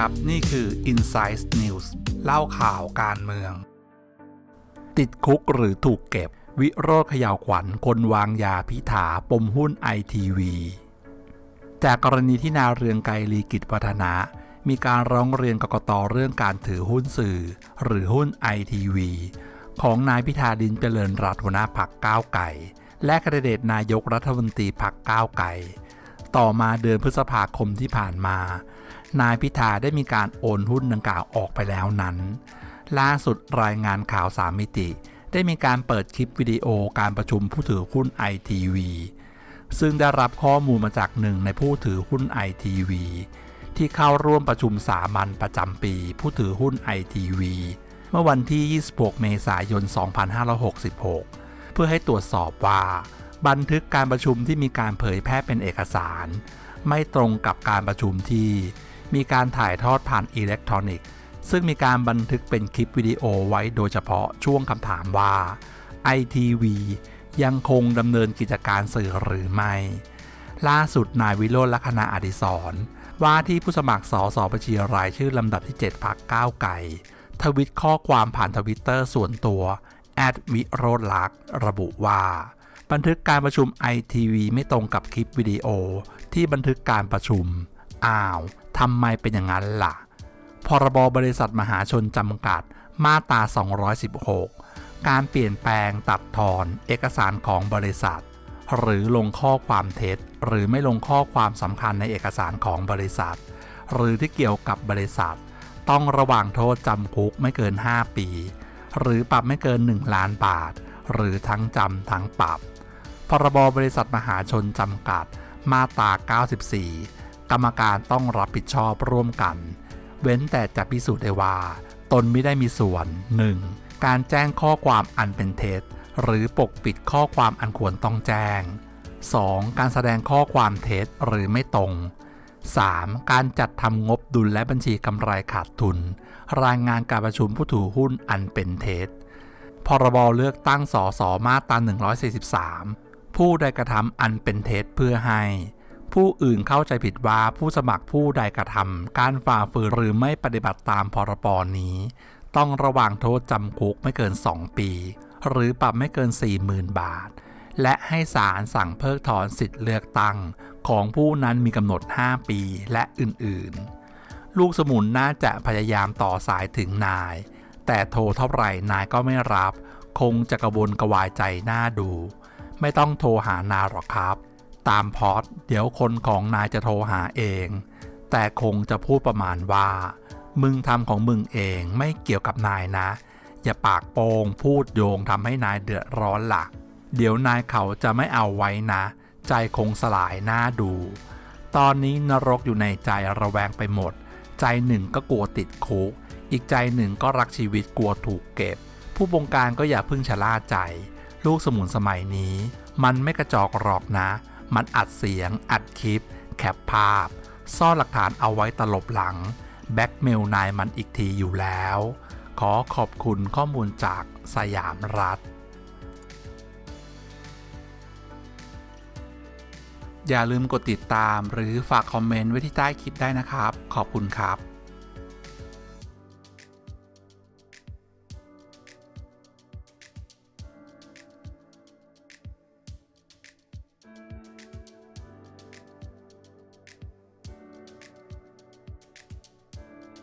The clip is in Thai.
ครับ นี่คือ Inside News เล่าข่าวการเมือง ติดคุกหรือถูกเก็บ วิโรธขยาวขวัญคนวางยาพิถาปมหุ้นไอทีวีจากกรณีที่นาเรืองไกรลีกิจวัฒนะ มีการร้องเรียนกกตเรื่องการถือหุ้นสื่อ หรือหุ้นไอทีวีของนายพิธาดินเจริญรัตน์หัวหน้าพักก้าวไก่ และคดเดตนายกรัฐมนตรีพักก้าวไก่ ต่อมาเดือนพฤษภาคมที่ผ่านมา นายพิธาได้มีการโอนหุ้นดังกล่าวออกไปแล้วนั้น ล่าสุดรายงานข่าวสามมิติ ได้มีการเปิดคลิปวิดีโอการประชุมผู้ถือหุ้นไอทีวีซึ่งได้รับข้อมูลมาจากหนึ่งในผู้ถือหุ้นไอทีวีที่เข้าร่วมประชุมสามัญประจำปี ผู้ถือหุ้นไอทีวีเมื่อวันที่ 26 เมษายน 2566 เพื่อให้ตรวจสอบว่า บันทึกการประชุมที่มีการเผยแพร่เป็นเอกสาร ไม่ตรงกับการประชุมที่ มีการถ่ายทอดผ่านอิเล็กทรอนิกส์ซึ่งมีการบันทึกเป็นคลิปวิดีโอไว้โดยเฉพาะช่วงคำถามว่า ITV ยังคงดำเนินกิจการสื่อหรือไม่ ล่าสุดนายวิโรจน์ลัคนาอดิศรว่าที่ผู้สมัครสสบัญชีรายชื่อลำดับที่ 7พักก้าวไก่ทวิตข้อความผ่านทวิตเตอร์ส่วนตัวแอดวิโรจน์ลักษณ์ระบุว่า บันทึกการประชุม ITV ไม่ตรงกับคลิปวิดีโอที่บันทึกการประชุม อ้าวทำไมเป็นอย่างนั้นล่ะ พรบบริษัทมหาชนจำกัด มาตรา 216 การเปลี่ยนแปลงตัดถอนเอกสารของบริษัท หรือลงข้อความเท็จ หรือไม่ลงข้อความสำคัญในเอกสารของบริษัท หรือที่เกี่ยวกับบริษัท ต้องระวังโทษจำคุกไม่เกิน 5 ปี หรือปรับไม่เกิน 1 ล้านบาท หรือทั้งจำทั้งปรับ พรบบริษัทมหาชนจำกัด มาตรา 94 รรมการต้องรับผิดชอบร่วมกัน เว้นแต่จะพิสูจน์ได้ว่า ตนไม่ได้มีส่วน 1. การแจ้งข้อความอันเป็นเท็จ หรือปกปิดข้อความอันควรต้องแจ้ง 2. การแสดงข้อความเท็จหรือไม่ตรง 3. การจัดทำงบดุลและบัญชีกำไรขาดทุน รายงานการประชุมผู้ถือหุ้นอันเป็นเท็จ พรบเลือกตั้งสสมาตรา143 ผู้ใดกระทำอันเป็นเท็จเพื่อให้ ผู้อื่นเข้าใจผิดว่าผู้สมัครผู้ใดกระทำการฝ่าฝืนหรือไม่ปฏิบัติตามพรบนี้ ต้องระวางโทษจำคุกไม่เกิน 2 ปี หรือปรับไม่เกิน 40,000 บาท และให้ศาลสั่งเพิกถอนสิทธิ์เลือกตั้ง ของผู้นั้นมีกำหนด 5 ปีและอื่นๆ ลูกสมุนน่าจะพยายามต่อสายถึงนาย แต่โทรเท่าไหร่นายก็ไม่รับ คงจะกระวนกระวายใจหน้าดู ไม่ต้องโทรหานาหรอกครับ ตามพอดเดี๋ยวคนของนายจะโทรหาเอง แต่คงจะพูดประมาณว่า มึงทำของมึงเองไม่เกี่ยวกับนายนะ อย่าปากโปงพูดโยงทำให้นายเดือดร้อนหลักเดี๋ยวนายเขาจะไม่เอาไว้นะ ใจคงสลายหน้าดู ตอนนี้นรกอยู่ในใจระแวงไปหมด ใจหนึ่งก็กลัวติดคุก อีกใจหนึ่งก็รักชีวิตกลัวถูกเก็บ ผู้บงการก็อย่าพึ่งชะล่าใจ ลูกสมุนสมัยนี้ มันไม่กระจอกหรอกนะ มันอัดเสียง อัดคลิป แคปภาพ ซ่อนหลักฐานเอาไว้ตลบหลัง แบ็กเมลนายมันอีกทีอยู่แล้ว ขอขอบคุณข้อมูลจากสยามรัฐ อย่าลืมกดติดตามหรือฝากคอมเมนต์ไว้ที่ใต้คลิปได้นะครับ ขอบคุณครับ